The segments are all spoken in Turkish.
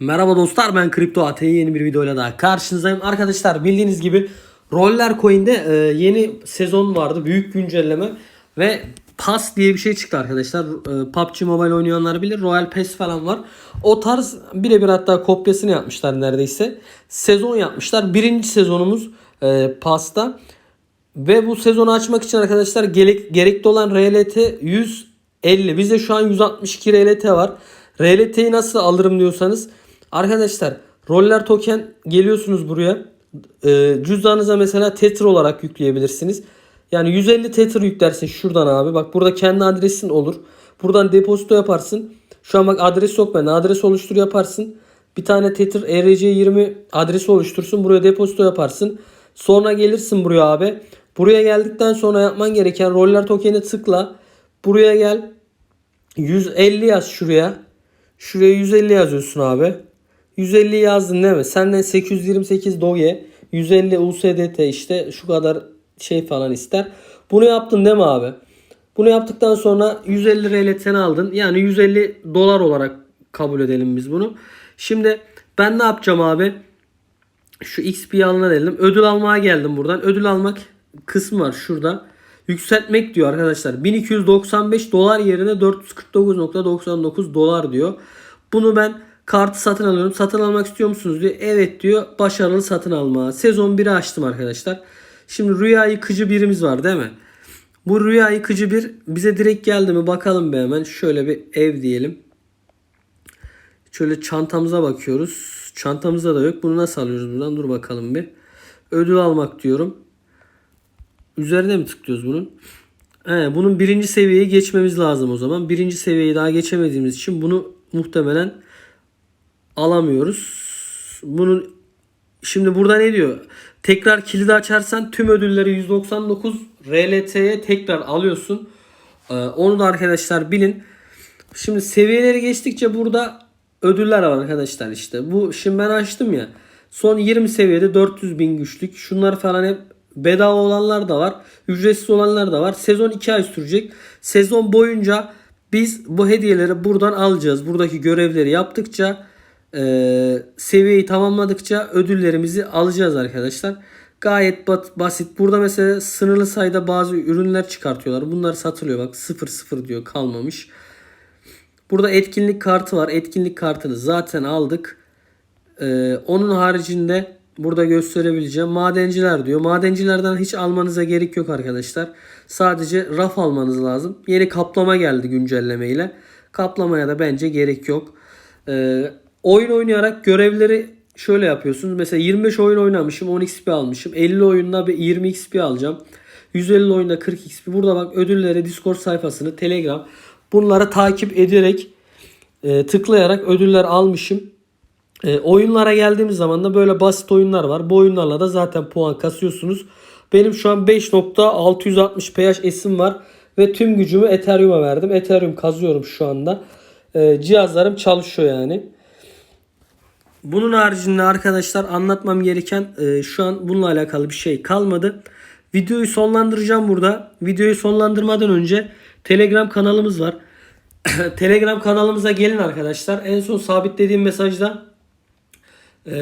Merhaba dostlar ben Kripto AT yeni bir videoyla daha karşınızdayım. Arkadaşlar bildiğiniz gibi Roller Coin'de e, yeni sezon vardı. Büyük güncelleme ve Pass diye bir şey çıktı arkadaşlar. E, PUBG Mobile oynayanlar bilir. Royal Pass falan var. O tarz birebir hatta kopyasını yapmışlar neredeyse. Sezon yapmışlar. Birinci sezonumuz e, Pass'ta. Ve bu sezonu açmak için arkadaşlar gerek, gerekli olan RLT 150. Bizde şu an 162 RLT var. RLT'yi nasıl alırım diyorsanız arkadaşlar roller token geliyorsunuz buraya. Ee, cüzdanınıza mesela Tether olarak yükleyebilirsiniz. Yani 150 Tether yüklersin şuradan abi. Bak burada kendi adresin olur. Buradan depozito yaparsın. Şu an bak adres yok bende. Adres oluştur yaparsın. Bir tane Tether ERC20 adresi oluştursun. Buraya depozito yaparsın. Sonra gelirsin buraya abi. Buraya geldikten sonra yapman gereken roller token'e tıkla. Buraya gel. 150 yaz şuraya. Şuraya 150 yazıyorsun abi. 150 yazdın değil mi? Senden 828 Doge, 150 USDT işte şu kadar şey falan ister. Bunu yaptın değil mi abi? Bunu yaptıktan sonra 150 RL sen aldın. Yani 150 dolar olarak kabul edelim biz bunu. Şimdi ben ne yapacağım abi? Şu XP'yi alına dedim. Ödül almaya geldim buradan. Ödül almak kısmı var şurada. Yükseltmek diyor arkadaşlar. 1295 dolar yerine 449.99 dolar diyor. Bunu ben kartı satın alıyorum. Satın almak istiyor musunuz diyor. Evet diyor. Başarılı satın alma. Sezon 1'i açtım arkadaşlar. Şimdi rüya yıkıcı birimiz var değil mi? Bu rüya yıkıcı bir bize direkt geldi mi bakalım be hemen. Şöyle bir ev diyelim. Şöyle çantamıza bakıyoruz. Çantamızda da yok. Bunu nasıl alıyoruz buradan? Dur bakalım bir. Ödül almak diyorum. Üzerine mi tıklıyoruz bunun? He, bunun birinci seviyeyi geçmemiz lazım o zaman. Birinci seviyeyi daha geçemediğimiz için bunu muhtemelen alamıyoruz. Bunun şimdi burada ne diyor? Tekrar kilidi açarsan tüm ödülleri 199 RLT'ye tekrar alıyorsun. Ee, onu da arkadaşlar bilin. Şimdi seviyeleri geçtikçe burada ödüller var arkadaşlar işte. Bu şimdi ben açtım ya. Son 20 seviyede 400 bin güçlük. Şunlar falan hep bedava olanlar da var. Ücretsiz olanlar da var. Sezon 2 ay sürecek. Sezon boyunca biz bu hediyeleri buradan alacağız. Buradaki görevleri yaptıkça e, seviyeyi tamamladıkça ödüllerimizi alacağız arkadaşlar. Gayet basit. Burada mesela sınırlı sayıda bazı ürünler çıkartıyorlar. Bunlar satılıyor. Bak 0-0 diyor kalmamış. Burada etkinlik kartı var. Etkinlik kartını zaten aldık. Ee, onun haricinde burada gösterebileceğim madenciler diyor. Madencilerden hiç almanıza gerek yok arkadaşlar. Sadece raf almanız lazım. Yeni kaplama geldi güncellemeyle. Kaplamaya da bence gerek yok. Ee, oyun oynayarak görevleri şöyle yapıyorsunuz. Mesela 25 oyun oynamışım 10 XP almışım. 50 oyunda bir 20 XP alacağım. 150 oyunda 40 XP. Burada bak ödülleri Discord sayfasını Telegram bunları takip ederek e, tıklayarak ödüller almışım. E, oyunlara geldiğimiz zaman da böyle basit oyunlar var. Bu oyunlarla da zaten puan kasıyorsunuz. Benim şu an 5.660 pH esim var ve tüm gücümü Ethereum'a verdim. Ethereum kazıyorum şu anda. E, cihazlarım çalışıyor yani. Bunun haricinde arkadaşlar anlatmam gereken e, şu an bununla alakalı bir şey kalmadı. Videoyu sonlandıracağım burada. Videoyu sonlandırmadan önce Telegram kanalımız var. Telegram kanalımıza gelin arkadaşlar. En son sabitlediğim mesajda e,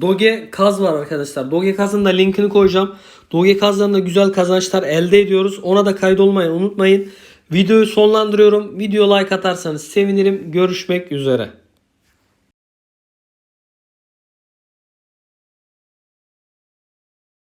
Doge Kaz var arkadaşlar. Doge Kaz'ın da linkini koyacağım. Doge Kaz'dan da güzel kazançlar elde ediyoruz. Ona da kaydolmayı unutmayın. Videoyu sonlandırıyorum. Video like atarsanız sevinirim. Görüşmek üzere.